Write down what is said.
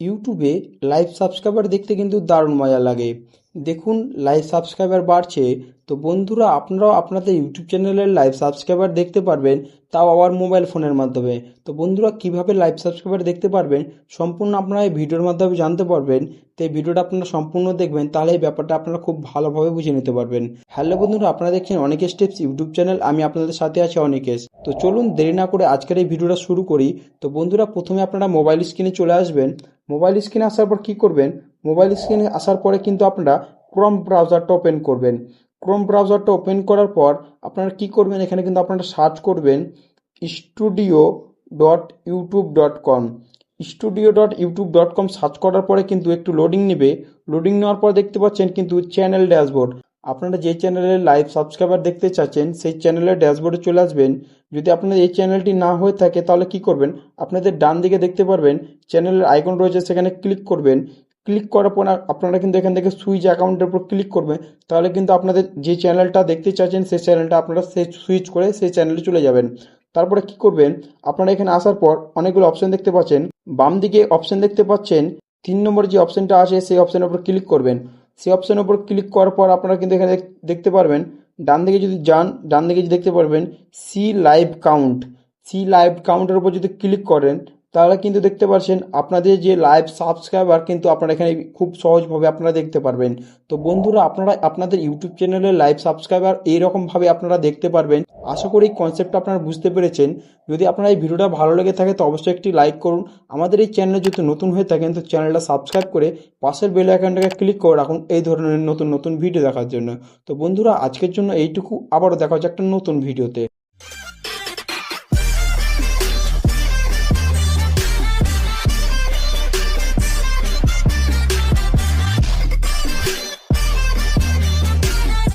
ইউটিউবে live subscriber দেখতে কিন্তু দারুণ মজা লাগে। দেখুন লাইভ সাবস্ক্রাইবার বাড়ছে। তো বন্ধুরা, আপনারাও আপনাদের ইউটিউব চ্যানেলের লাইভ সাবস্ক্রাইবার দেখতে পারবেন, তাও আবার মোবাইল ফোনের মাধ্যমে। তো বন্ধুরা, কীভাবে লাইভ সাবস্ক্রাইবার দেখতে পারবেন, সম্পূর্ণ আপনারা এই ভিডিওর মাধ্যমে জানতে পারবেন। তো এই ভিডিওটা আপনারা সম্পূর্ণ দেখবেন, তাহলে এই ব্যাপারটা আপনারা খুব ভালোভাবে বুঝে নিতে পারবেন। হ্যালো বন্ধুরা, আপনারা দেখছেন অনেক স্টেপস ইউটিউব চ্যানেল আমি আপনাদের সাথে আছি অনেকেশ। তো চলুন, দেরি না করে আজকের এই ভিডিওটা শুরু করি। তো বন্ধুরা, প্রথমে আপনারা মোবাইল স্ক্রিনে চলে আসবেন। মোবাইল স্ক্রিনে আসার পর কী করবেন মোবাইল স্ক্রিনে আসার পরে কিন্তু আপনারা ক্রোম ব্রাউজারটা ওপেন করবেন। ক্রোম ব্রাউজারটা ওপেন করার পর আপনারা কি করবেন? এখানে কিন্তু আপনারা সার্চ করবেন studio dot YouTube dot com studio dot YouTube dot com search করার পরে কিন্তু একটু লোডিং নেবে। লোডিং নেওয়ার পর দেখতে পাচ্ছেন কিন্তু চ্যানেল ড্যাশবোর্ড আপনারা যে চ্যানেলের লাইভ সাবস্ক্রাইবার দেখতে চাচ্ছেন, সেই চ্যানেলের ড্যাশবোর্ডে চলে আসবেন। যদি আপনাদের এই চ্যানেলটি না হয়ে থাকে, তাহলে কি করবেন? আপনাদের ডান দিকে দেখতে পারবেন চ্যানেলের আইকন রয়েছে, সেখানে ক্লিক করবেন। ক্লিক করার পর আপনারা কিন্তু এখান থেকে সুইচ অ্যাকাউন্টের উপর ক্লিক করবেন। তাহলে কিন্তু আপনাদের যে চ্যানেলটা দেখতে চাচ্ছেন সেই চ্যানেলটা আপনারা সেই সুইচ করে সেই চ্যানেলে চলে যাবেন। তারপরে কি করবেন? আপনারা এখানে আসার পর অনেকগুলো অপশন দেখতে পাচ্ছেন। বাম দিকে অপশন দেখতে পাচ্ছেন। তিন নম্বর যে অপশনটা আছে, সেই অপশনের উপর ক্লিক করবেন। সেই অপশনের উপর ক্লিক করার পর আপনারা কিন্তু এখানে দেখ- দেখতে পারবেন, ডান দিকে যদি যান, ডান দিকে দেখতে পারবেন see live count see live কাউন্টের উপর যদি ক্লিক করেন তাহলে কিন্তু দেখতে পাচ্ছেন আপনাদের যে লাইভ সাবস্ক্রাইবার কিন্তু আপনারা এখানে খুব সহজভাবে আপনারা দেখতে পারবেন। তো বন্ধুরা, আপনারা আপনাদের ইউটিউব চ্যানেলে লাইভ সাবস্ক্রাইবার এইরকমভাবে আপনারা দেখতে পারবেন। আশা করি এই কনসেপ্টটা আপনারা বুঝতে পেরেছেন। যদি আপনারা এই ভিডিওটা ভালো লেগে থাকে তো অবশ্যই একটি লাইক করুন। আমাদের এই চ্যানেলে যদি নতুন হয়ে থাকেন তো চ্যানেলটা সাবস্ক্রাইব করে পাশের বেল আইকনটাকে ক্লিক করে রাখুন এই ধরনের নতুন নতুন ভিডিও দেখার জন্য। তো বন্ধুরা, আজকের জন্য এইটুকু। আবারও দেখা হচ্ছে একটা নতুন ভিডিওতে